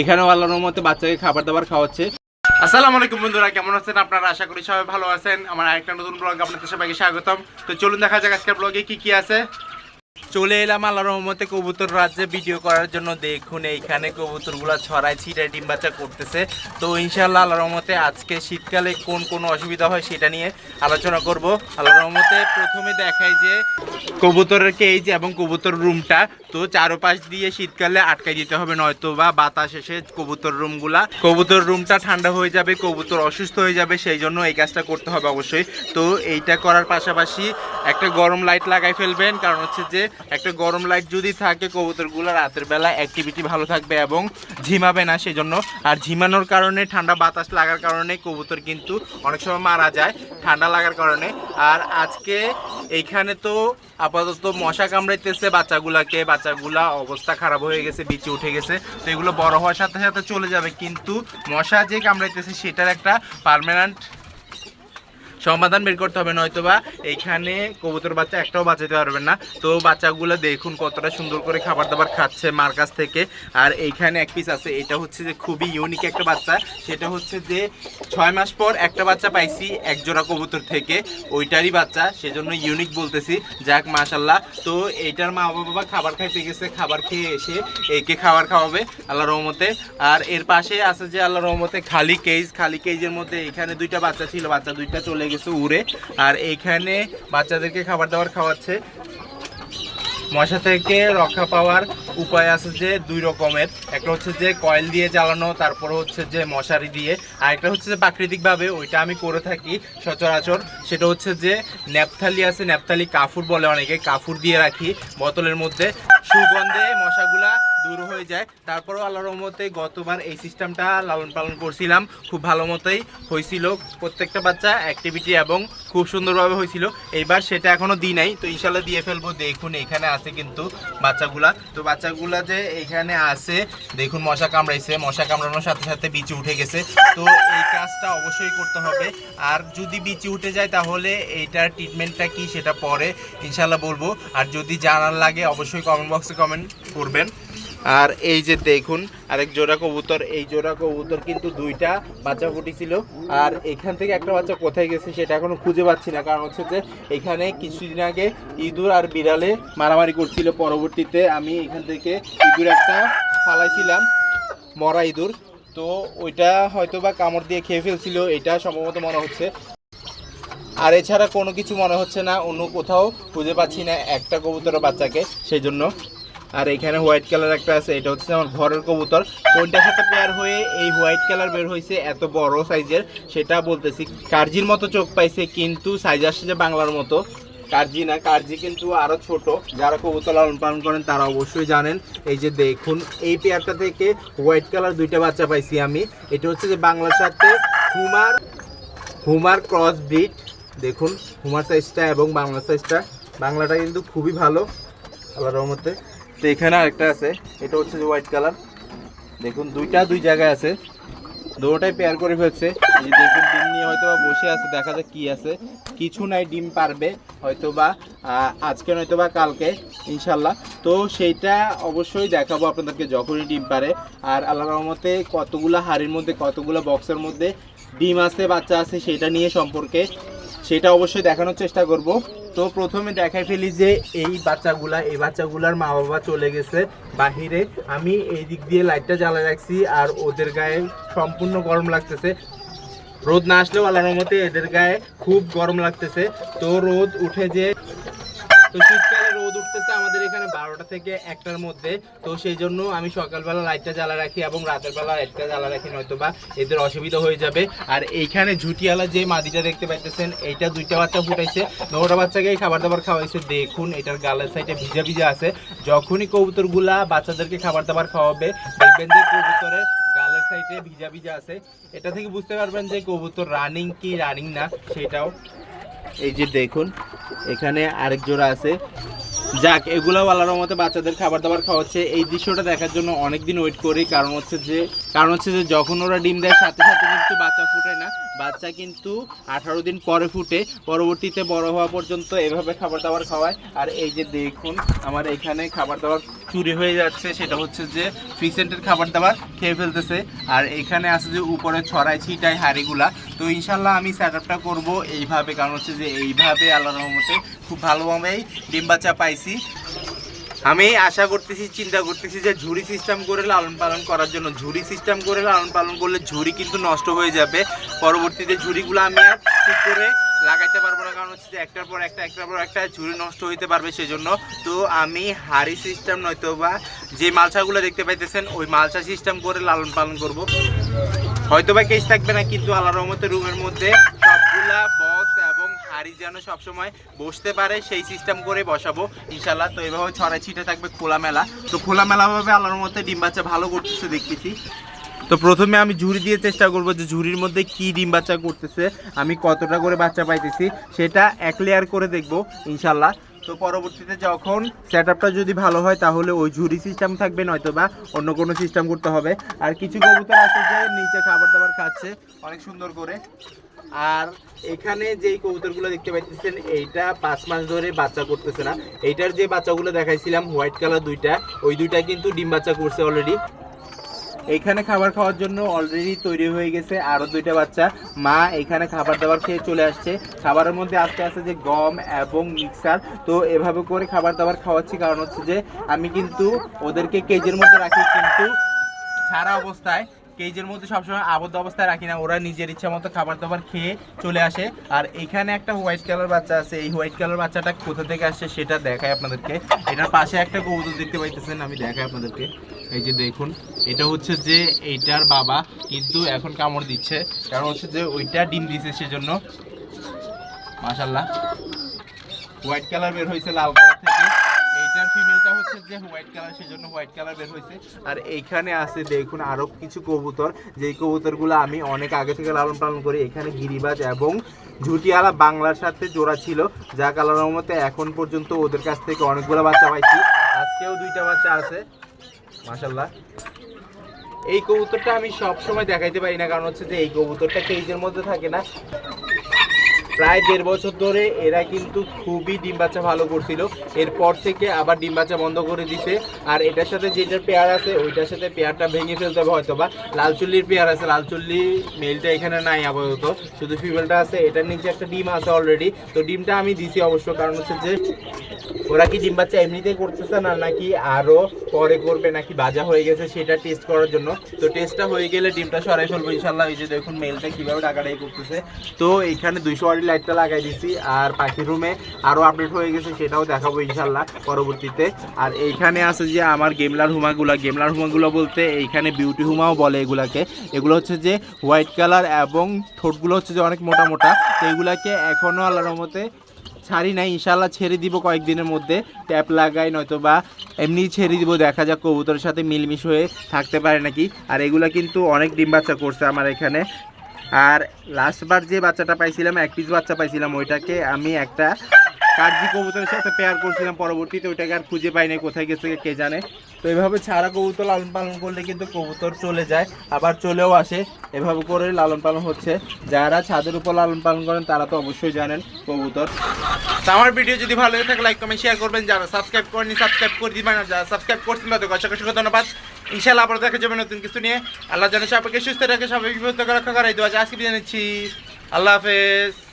এখানেও আল্লাহর রহমতে বাচ্চাকে খাবার দাবার খাওয়াচ্ছে। আসসালামু আলাইকুম বন্ধুরা, কেমন আছেন আপনারা? আশা করি সবাই ভালো আছেন। আমার আরেকটা নতুন ব্লগ আপনাদের সবাইকে স্বাগতম। তো চলুন দেখা যাক আজকের ব্লগে কি কি আছে। চলে এলাম আল্লাহ রহমতে কবুতর রাজ্যে ভিডিও করার জন্য। দেখুন, এইখানে কবুতরগুলো ছড়ায় ছিটায় ডিম বাচ্চা করতেছে। তো ইনশাল্লাহ আল্লাহ রহমতে আজকে শীতকালে কোন কোন অসুবিধা হয় সেটা নিয়ে আলোচনা করব। আল্লাহ রহমতে প্রথমে দেখাই যে কবুতরের কেজ এবং কবুতর রুমটা তো চারোপাশ দিয়ে শীতকালে আটকাই দিতে হবে, নয়তো বা বাতাস এসে কবুতর রুমগুলা কবুতর রুমটা ঠান্ডা হয়ে যাবে, কবুতর অসুস্থ হয়ে যাবে, সেই জন্য এই কাজটা করতে হবে অবশ্যই। তো এইটা করার পাশাপাশি একটা গরম লাইট লাগাই ফেলবেন, কারণ হচ্ছে যে একটা গরম লাইট যদি থাকে, কবুতরগুলো রাতের বেলা অ্যাক্টিভিটি ভালো থাকবে এবং ঝিমাবে না সেই জন্য আর ঝিমানোর কারণে, ঠান্ডা বাতাস লাগার কারণে কবুতর কিন্তু অনেক সময় মারা যায়, ঠান্ডা লাগার কারণে। আর আজকে এইখানে তো আপাতত মশা কামড়াইতেছে বাচ্চাগুলাকে, বাচ্চাগুলা অবস্থা খারাপ হয়ে গেছে, বিচে উঠে গেছে। তো এগুলো বড় হওয়ার সাথে সাথে চলে যাবে, কিন্তু মশা যে কামড়াইতেছে, সেটার একটা পার্মানেন্ট সমাধান বের করতে হবে নয়তো বা এইখানে কবুতর বাচ্চা একটাও বাঁচাতে পারবেন না। তো বাচ্চাগুলো দেখুন কতটা সুন্দর করে খাবার দাবার খাচ্ছে মার কাছ থেকে। আর এইখানে এক পিস আছে, এটা হচ্ছে যে খুবই ইউনিক একটা বাচ্চা। সেটা হচ্ছে যে ছয় মাস পর একটা বাচ্চা পাইছি এক জোড়া কবুতর থেকে। ওইটারই বাচ্চা, সেজন্য ইউনিক বলতেছি। যাক মাশাল্লাহ তো এইটার মা বাবা খাবার খাইতে গেছে, খাবার খেয়ে এসে একে খাবার খাওয়াবে আল্লাহ রহমতে। আর এর পাশে আছে যে আল্লাহ রহমতে খালি কেজ খালি কেজের মধ্যে এখানে দুইটা বাচ্চা ছিল, বাচ্চা দুইটা চলে গেছে। উড়ে, আর এইখানে বাচ্চাদেরকে খাবার দাবার খাওয়াচ্ছে। মশা থেকে রক্ষা পাওয়ার উপায় আছে যে দুই রকমের। একটা হচ্ছে যে কয়েল দিয়ে জ্বালানো, তারপর হচ্ছে যে মশারি দিয়ে। আর একটা হচ্ছে যে প্রাকৃতিকভাবে, ওইটা আমি করে থাকি সচরাচর। সেটা হচ্ছে যে ন্যাপথালি আছে, ন্যাপথালি কাফুর বলে অনেকে, কাফুর দিয়ে রাখি বোতলের মধ্যে। সুগন্ধে মশাগুলা দূর হয়ে যায়। তারপরেও আল্লাহ রহমতে গতবার এই সিস্টেমটা লালন পালন করছিলাম। খুব ভালো মতোই হয়েছিল। প্রত্যেকটা বাচ্চা অ্যাক্টিভিটি এবং খুব সুন্দরভাবে হয়েছিল। এইবার সেটা এখনও দিই নাই। তো ইনশাল্লাহ দিয়ে ফেলব। দেখুন, এখানে আছে কিন্তু বাচ্চাগুলা। তো বাচ্চাগুলা যে এখানে আছে, দেখুন, মশা কামড়াইছে। মশা কামড়ানোর সাথে সাথে বিচি উঠে গেছে। তো এই কাজটা অবশ্যই করতে হবে। আর যদি বিচি উঠে যায়, তাহলে এইটার ট্রিটমেন্টটা কি সেটা পরে ইনশাল্লাহ বলব। আর যদি জানার লাগে, অবশ্যই কমেন্ট বক্সে কমেন্ট করবেন। আর এই যে দেখুন, আরেক জোড়া কবুতর, এই জোড়া কবুতর কিন্তু দুইটা বাচ্চা ফুটেছিল আর এখান থেকে একটা বাচ্চা কোথায় গেছে সেটা এখনও খুঁজে পাচ্ছি না। কারণ হচ্ছে যে, এখানে কিছুদিন আগে ইঁদুর আর বিড়ালে মারামারি করছিল। পরবর্তীতে আমি এখান থেকে ইঁদুর একটা ফালাইছিলাম, মরা ইঁদুর। তো ওইটা হয়তো বা কামড় দিয়ে খেয়ে ফেলছিল, এটা সম্ভবত মনে হচ্ছে। আর এছাড়া কোনো কিছু মনে হচ্ছে না, অন্য কোথাও খুঁজে পাচ্ছি না একটা কবুতরের বাচ্চাকে সেই জন্য আর এখানে হোয়াইট কালার একটা আছে, এটা হচ্ছে আমার ঘরের কবুতর। কোনটার সাথে পেয়ার হয়ে এই হোয়াইট কালার বের হয়েছে, এত বড় সাইজের সেটা বলতেছি। কার্জির মতো চোখ পাইছে, কিন্তু সাইজ আসছে যে বাংলার মতো। কার্জি না, কার্জি কিন্তু আরও ছোট। যারা কবুতর লালন পালন করেন, তারা অবশ্যই জানেন। এই যে দেখুন, এই পেয়ারটা থেকে হোয়াইট কালার দুইটা বাচ্চা পাইছি আমি। এটা হচ্ছে যে বাংলার সাথে হুমার হুমার ক্রস ব্রিড দেখুন হুমার সাইজটা এবং বাংলা সাইজটা বাংলাটা কিন্তু খুবই ভালো আল্লাহ রহমতে। তো এখানে আরেকটা আছে, এটা হচ্ছে যে হোয়াইট কালার দেখুন, দুইটা দুই জায়গায় আছে। দুটোটাই পেয়ার করে ফেলছে। এই দেখুন, ডিম নিয়ে হয়তো বা বসে আছে, দেখা যাক কি আছে। কিছু নাই, ডিম পারবে হয়তো বা আজকে নয়তো বা কালকে ইনশাল্লাহ তো সেইটা অবশ্যই দেখাবো আপনাদেরকে যখনই ডিম পারে। আর আল্লাহ রহমতে কতগুলো হাড়ির মধ্যে, কতগুলো বক্সের মধ্যে ডিম আছে, বাচ্চা আছে, সেটা নিয়ে সম্পর্কে। সেটা অবশ্যই দেখানোর চেষ্টা করব। তো প্রথমে দেখাই ফেলি যে এই বাচ্চাগুলা, এই বাচ্চাগুলার মা বাবা চলে গেছে বাহিরে। আমি এই দিক দিয়ে লাইটটা জ্বালা রাখছি আর ওদের গায়ে সম্পূর্ণ গরম লাগতেছে। রোদ না আসলেও আল্লাহর মতে এদের গায়ে খুব গরম লাগতেছে। তো রোদ উঠে যে তো শীতকালে রোদ উঠতেছে, আমাদের এখানে বারোটা থেকে একটার মধ্যে। তো সেই জন্য আমি সকালবেলা লাইটটা জ্বালা রাখি এবং রাতের বেলা লাইটটা জ্বালা রাখি নয়তো বা এদের অসুবিধা হয়ে যাবে। আর এইখানে ঝুটিয়ালা যে মাদিটা দেখতে পাইতেছেন, এইটা দুইটা বাচ্চা ফুটাইছে। নটা বাচ্চাকেই খাবার দাবার খাওয়াইছে। দেখুন, এটার গালের সাইডে ভিজা ভিজা আছে। যখনই কবুতরগুলা বাচ্চাদেরকে খাবার দাবার খাওয়াবে, দেখবেন যে কবুতরের গালের সাইডে ভিজা ভিজা আছে। এটা থেকে বুঝতে পারবেন যে কবুতর রানিং কি রানিং না, সেটাও এই যে দেখুন, এখানে আরেক জোড়া আছে। যাক এগুলো আল্লাহর মতে বাচ্চাদের খাবার দাবার খাওয়াচ্ছে। এই দৃশ্যটা দেখার জন্য অনেক দিন ওয়েট করি, কারণ হচ্ছে যে কারণ হচ্ছে যে যখন ওরা ডিম দেয়, সাথে সাথে কিন্তু বাচ্চা ফুটে না। বাচ্চা কিন্তু আঠারো দিন পরে ফুটে, পরবর্তীতে বড় হওয়া পর্যন্ত এভাবে খাবার দাবার খাওয়ায়। আর এই যে দেখুন, আমার এখানে খাবার দাবার চুরি হয়ে যাচ্ছে, সেটা হচ্ছে যে ফ্রিসেন্টের খাবার দাবার খেয়ে ফেলতেছে। আর এখানে আছে যে উপরে ছড়ায় ছিটাই হাড়িগুলা। তো ইনশাল্লাহ আমি সেট আপটা করব এইভাবে, কারণ হচ্ছে যে এইভাবে আল্লাহ রহমতে খুব ভালোভাবেই ডিম বাচ্চা পাইছি। আমি আশা করতেছি, চিন্তা করতেছি যে ঝুড়ি সিস্টেম করে লালন পালন করার জন্য। ঝুড়ি সিস্টেম করে লালন পালন করলে ঝুড়ি কিন্তু নষ্ট হয়ে যাবে। পরবর্তীতে ঝুড়িগুলো আমি আর ঠিক করে লাগাইতে পারব না, কারণ হচ্ছে যে একটার পর একটা, একটার পর একটা ঝুড়ি নষ্ট হইতে পারবে সেজন্য। তো আমি হাড়ি সিস্টেম নয়তো বা যে মালসাগুলো দেখতে পাইতেছেন, ওই মালসা সিস্টেম করে লালন পালন করব। হয়তো বা কেস থাকবে না, কিন্তু আল্লাহ রহমতের রুমের মধ্যে হাড়ি যেন সবসময় বসতে পারে, সেই সিস্টেম করে বসাবো। ইনশাল্লাহ তো এভাবে ছড়াই ছিটে থাকবে খোলামেলা। তো খোলামেলাভাবে আল্লাহর মধ্যে ডিম বাচ্চা ভালো করতেছে দেখতেছি। তো প্রথমে আমি ঝুড়ি দিয়ে চেষ্টা করব যে ঝুড়ির মধ্যে কি ডিম বাচ্চা করতেছে, আমি কতটা করে বাচ্চা পাইতেছি, সেটা এক লেয়ার করে দেখব ইনশাল্লাহ তো পরবর্তীতে যখন সেট যদি ভালো হয়, তাহলে ওই ঝুড়ি সিস্টেম থাকবে নয়তো বা অন্য কোনো সিস্টেম করতে হবে। আর কিছু কবুতর আছে যে নিচে খাবার দাবার খাচ্ছে, অনেক সুন্দর করে। আর এখানে যেই কবুতরগুলো দেখতে পাইতেছেন, এইটা পাঁচ মাস ধরে বাচ্চা করতেছে না। এইটার যে বাচ্চাগুলো দেখাইছিলাম, হোয়াইট কালার দুইটা, ওই দুইটা কিন্তু ডিম বাচ্চা করছে অলরেডি এইখানে খাবার খাওয়ার জন্য অলরেডি তৈরি হয়ে গেছে আরও দুইটা বাচ্চা। মা এখানে খাবার দাবার খেয়ে চলে আসছে। খাবারের মধ্যে আস্তে আস্তে যে গম এবং মিক্সার। তো এভাবে করে খাবার দাবার খাওয়াচ্ছি, কারণ হচ্ছে যে আমি কিন্তু ওদেরকে কেজের মধ্যে রাখি, কিন্তু ছাড়া অবস্থায় কেজের মধ্যে সবসময় আবদ্ধ অবস্থায় রাখি না। ওরা নিজের ইচ্ছা মতো খাবার দাবার খেয়ে চলে আসে। আর এখানে একটা হোয়াইট কালার বাচ্চা আছে। এই হোয়াইট কালার বাচ্চাটা কোথা থেকে আসছে সেটা দেখাই আপনাদেরকে। এটার পাশে একটা কবুতর দেখতে পাইতেছেন, আমি দেখাই আপনাদেরকে। এই যে দেখুন, এটা হচ্ছে যে এইটার বাবা কিন্তু এখন কামড় দিচ্ছে। কারণ হচ্ছে যে ওইটা ডিম দিছে সেজন্য। মাশাল্লাহ হোয়াইট কালার বের হয়েছে লাল কালার থেকে। এইটার ফিমেলটা হচ্ছে যে হোয়াইট কালার সেজন্য হোয়াইট কালার বের হয়েছে। আর এইখানে আছে দেখুন আরও কিছু কবুতর। যেই কবুতরগুলো আমি অনেক আগে থেকে লালন পালন করি, এখানে গিরিবাজ এবং ঝুটিয়ালা বাংলার সাথে জোড়া ছিল, যা কালার মতে এখন পর্যন্ত ওদের কাছ থেকে অনেকগুলো বাচ্চা পাইছি। আজকেও দুইটা বাচ্চা আছে মাশাল্লাহ এই কবুতরটা আমি সব সময় দেখাইতে পারি না, কারণ হচ্ছে যে এই কবুতরটা কেজের মধ্যে থাকে না। প্রায় দেড় বছর ধরে এরা কিন্তু খুবই ডিম বাচ্চা ভালো করছিল। এরপর থেকে আবার ডিম বাচ্চা বন্ধ করে দিছে। আর এটার সাথে যেটার পেয়ার আছে, ওইটার সাথে পেয়ারটা ভেঙে ফেলতে হবে হয়তো বা লালচুল্লির পেয়ার আছে, লালচুল্লি মেলটা এখানে নাই আপাতত। শুধু ফিমেলটা আছে, এটার নিচে একটা ডিম আছে অলরেডি তো ডিমটা আমি দিছি অবশ্য, কারণ হচ্ছে যে ওরা কি ডিম বাচ্চা এমনিতেই করতেছে না, নাকি আরও পরে করবে, নাকি বাজা হয়ে গেছে সেটা টেস্ট করার জন্য। তো টেস্টটা হয়ে গেলে ডিমটা সরাই ফেলব ইনশাল্লাহ এই যে দেখুন মেলটা কীভাবে টাকাটাই করতেছে। তো এখানে দুইশো ওয়ারি লাইটটা লাগাই দিছি আর পাখির রুমে আরও আপডেট হয়ে গেছে, সেটাও দেখাবো ইনশাল্লাহ পরবর্তীতে। আর এইখানে আছে যে আমার গেমলার হুমাগুলা গেমলার হুমাগুলো বলতে এইখানে বিউটি হুমাও বলে এগুলাকে। এগুলো হচ্ছে যে হোয়াইট কালার এবং ঠোঁটগুলো হচ্ছে যে অনেক মোটা মোটা। তো এগুলাকে এখনও আল্লাহর মতে ছাড়ি নাই। ইনশাল্লাহ ছেড়ে দিব কয়েকদিনের মধ্যে। ট্যাপ লাগাই নয়তো বা এমনি ছেড়ে দিব। দেখা যাক কবুতরের সাথে মিলমিশ হয়ে থাকতে পারে নাকি। আর এগুলা কিন্তু অনেক ডিম বাচ্চা করছে আমার এখানে। আর লাস্টবার যে বাচ্চাটা পাইছিলাম, এক পিস বাচ্চা পাইছিলাম, ওইটাকে আমি একটা কার্জি কবুতরের সাথে পেয়ার করছিলাম পরবর্তীতে, ওইটাকে আর খুঁজে পাই নাই, কোথায় গেছে, কে জানে। তো এভাবে ছাড়া কবুতর লালন পালন করলে কিন্তু কবুতর চলে যায়, আবার চলেও আসে। এভাবে করে লালন পালন হচ্ছে। যারা ছাদের উপর লালন পালন করেন, তারা তো অবশ্যই জানেন কবুতর। তো আমার ভিডিও যদি ভালো লাগে থাকে লাইক কমেন্ট শেয়ার করবেন। যারা সাবস্ক্রাইব করেনি সাবস্ক্রাইব করে দিবেন। আর যারা সাবস্ক্রাইব করছেন তাদের অসংখ্য অসংখ্য ধন্যবাদ। ইনশাআল্লাহ আবার দেখা যাবে নতুন কিছু নিয়ে। আল্লাহ যেন সবাইকে সুস্থ রাখে সবাই বিপদ রক্ষা করাই দেওয়া আজকে বিদায় নিচ্ছি। আল্লাহ হাফেজ।